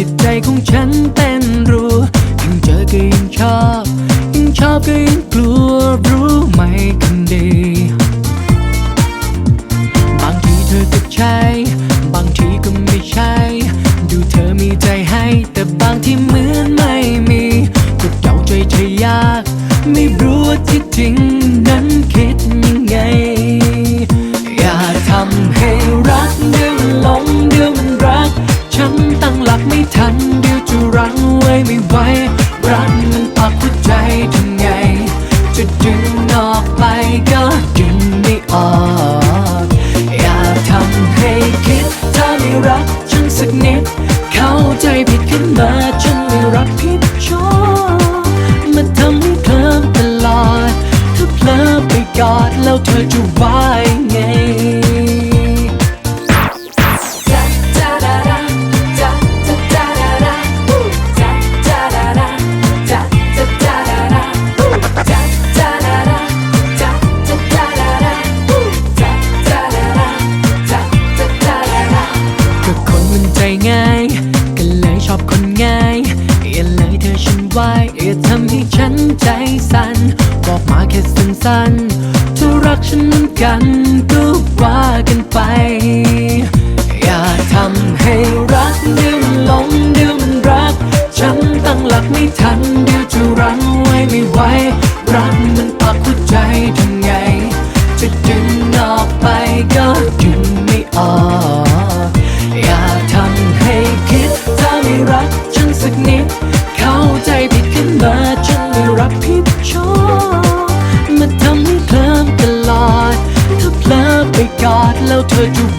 จิตใจของฉันเป็นรัวยิ่งเจอก็ยิ่งชอบ ยิ่งชอบก็ยิ่งกลัวรู้ไหมคนดี บางทีเธอก็ใช่ บางทีก็ไม่ใช่ ดูเธอมีใจให้ แต่บางที่เหมือนไม่มีก็เดาใจเธอยาก ไม่รู้ที่จริงนั้นคิดยังไง อย่าทำให้ ไว้ไม่ไหวรักมันปักหัวใจทำไง จะดึงออกไปก็ดึงไม่ออก อย่าทำให้คิด ถ้าไม่รักฉันสักนิด เข้าใจผิดขึ้นมาฉันไม่รับผิดชอบมันทำให้เคลิ้มตลอด ถ้าเพลอไปกอดแล้วเธอจะว่ายังไง อย่าเลยเธอฉันไว้อย่าทำให้ฉันใจสั่นบอกมาแค่สั้นๆถ้ารักฉันเหมือนกันก็ว่ากันไป อย่าทำให้รักเดิมหลงเดิมรัก ฉันตั้งหลักไม่ทัน ดแ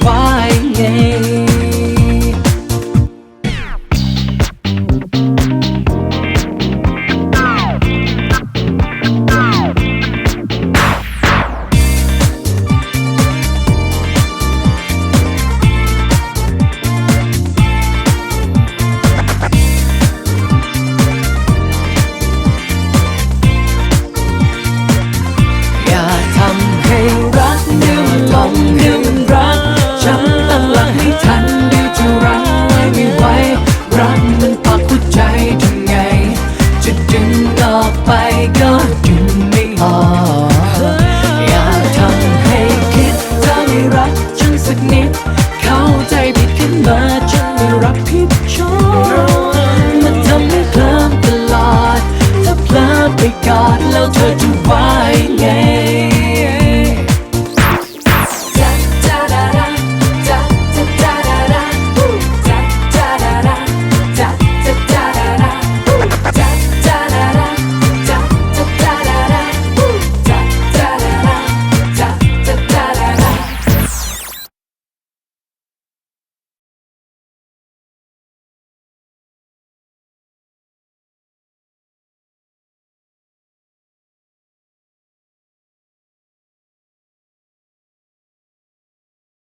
มาจนไม่รับผิดชอบมันทำให้เพลิมตลอด ถ้าเพลิมไปกอดแล้วเธอจะว่ายไง